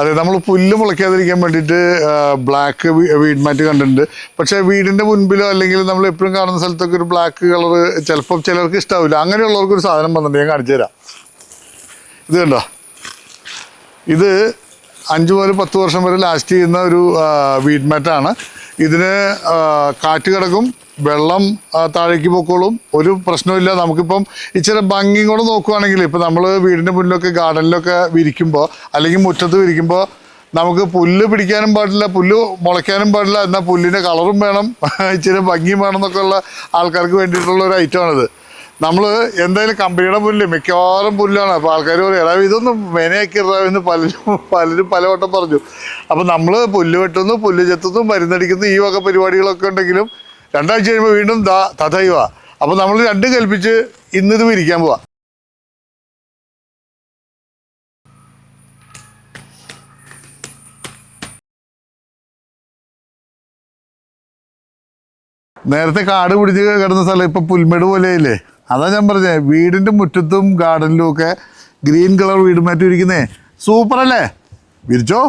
അതെ നമ്മൾ പുല്ല് മുളയ്ക്കാതിരിക്കാൻ വേണ്ടിയിട്ട് ബ്ലാക്ക് വീട് മാറ്റ് കണ്ടിട്ടുണ്ട്. പക്ഷേ വീടിന്റെ മുൻപിലോ അല്ലെങ്കിൽ നമ്മൾ എപ്പോഴും കാണുന്ന സ്ഥലത്തൊക്കെ ഒരു ബ്ലാക്ക് കളർ ചിലപ്പോൾ ചിലർക്ക് ഇഷ്ടാവില്ല. അങ്ങനെയുള്ളവർക്ക് ഒരു സാധനം വന്നിട്ടുണ്ട് ഞാൻ കാണിച്ചു തരാം. ഇത് കണ്ടോ? ഇത് അഞ്ച് മുതൽ പത്ത് വർഷം വരെ ലാസ്റ്റ് ചെയ്യുന്ന ഒരു വീഡ് മാറ്റാണ് ഇതിന് കാറ്റ് കിടക്കും വെള്ളം താഴേക്ക് പൊക്കോളും. ഒരു പ്രശ്നമില്ല നമുക്കിപ്പം ഇച്ചിരി ഭംഗിയും കൂടെ നോക്കുവാണെങ്കിൽ ഇപ്പം നമ്മൾ വീടിന്റെ മുന്നിലൊക്കെ ഗാർഡനിലൊക്കെ വിരിക്കുമ്പോൾ അല്ലെങ്കിൽ മുറ്റത്ത് വിരിക്കുമ്പോൾ നമുക്ക് പുല്ല് പിടിക്കാനും പാടില്ല പുല്ല് മുളയ്ക്കാനും പാടില്ല. എന്നാൽ പുല്ലിന്റെ കളറും വേണം. ഇച്ചിരി ഭംഗിയും വേണം എന്നൊക്കെ ഉള്ള ആൾക്കാർക്ക് വേണ്ടിയിട്ടുള്ള ഒരു ഐറ്റമാണിത്. നമ്മൾ എന്തായാലും കമ്പനിയുടെ പുല്ല് മിക്കവാറും പുല്ലാണ് അപ്പോൾ ആൾക്കാർ പറയും എടാ ഇതൊന്നും മെനയാക്കിടാ എന്ന് പലരും പലരും പലവട്ടം പറഞ്ഞു. അപ്പോൾ നമ്മൾ പുല്ല് വെട്ടുന്നു പുല്ല് ചെത്തുന്നു മരുന്നടിക്കുന്നു ഈ വക പരിപാടികളൊക്കെ ഉണ്ടെങ്കിലും രണ്ടാഴ്ച കഴിയുമ്പോൾ വീണ്ടും ദാ തഥൈവ. അപ്പോൾ നമ്മൾ രണ്ടും കൽപ്പിച്ച് ഇന്നിത് വിരിക്കാൻ പോവാം. നേരത്തെ കാട് പിടിച്ച് കിടന്ന സ്ഥലം ഇപ്പൊ പുൽമേട് പോലെയില്ലേ അതാ ഞാൻ പറഞ്ഞത് വീടിന്റെ മുറ്റത്തും ഗാർഡനിലും ഒക്കെ ഗ്രീൻ കളർ വീട് മാറ്റി ഇരിക്കുന്നേ സൂപ്പർ അല്ലേ വിരിച്ചോ?